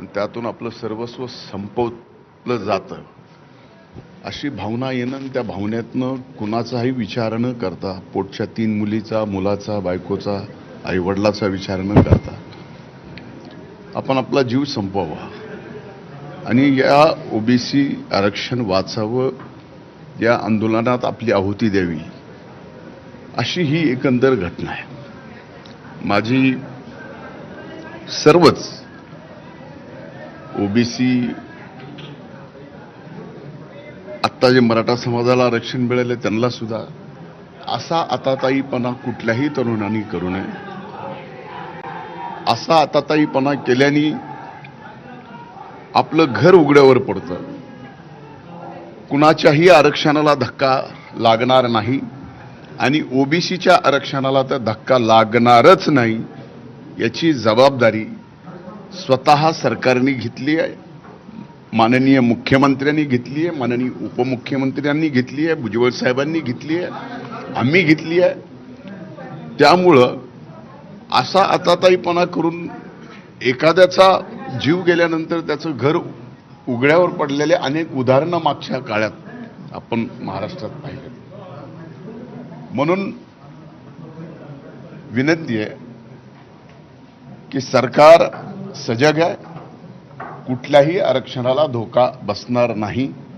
आणि त्यातून आपलं सर्वस्व संपवलं जातं. अशी भावना येणं आणि त्या भावनेतनं कुणाचाही विचार न करता पोटच्या तीन मुलीचा मुलाचा बायकोचा आईवडिलाचा विचार न करता आपण आपला जीव संपवावा. आणि या ओबीसी आरक्षण वाचावं या आंदोलनात आपली आहुती द्यावी अशी ही एकंदर घटना आहे. माझी सर्वच ओबीसी आत्ता जे मराठा समाजाला आरक्षण मिळालं त्यांना सुद्धा असा आताताईपणा कुठल्याही तरुणांनी करू नये. असा आताताईपणा केल्याने आपलं घर उघड्यावर पडतं. कुणाच्याही आरक्षणाला धक्का लागणार नाही आणि ओबीसीच्या आरक्षणाला तर धक्का लागणारच नाही याची जबाबदारी स्वतः सरकारने घेतली आहे. माननीय मुख्यमंत्र्यांनी घेतली आहे माननीय उपमुख्यमंत्र्यांनी घेतली आहे भुजबळ साहेबांनी घेतली आहे आम्ही घेतली आहे. त्यामुळं असा आताताईपणा करून एखाद्याचा जीव गेल्यानंतर त्याचं घर उघड्यावर पडलेले अनेक उदाहरणं मागच्या काळात आपण महाराष्ट्रात पाहिले म्हणून विनंती आहे की सरकार सजग आहे. कुठल्याही आरक्षणाला धोका बसणार नाही.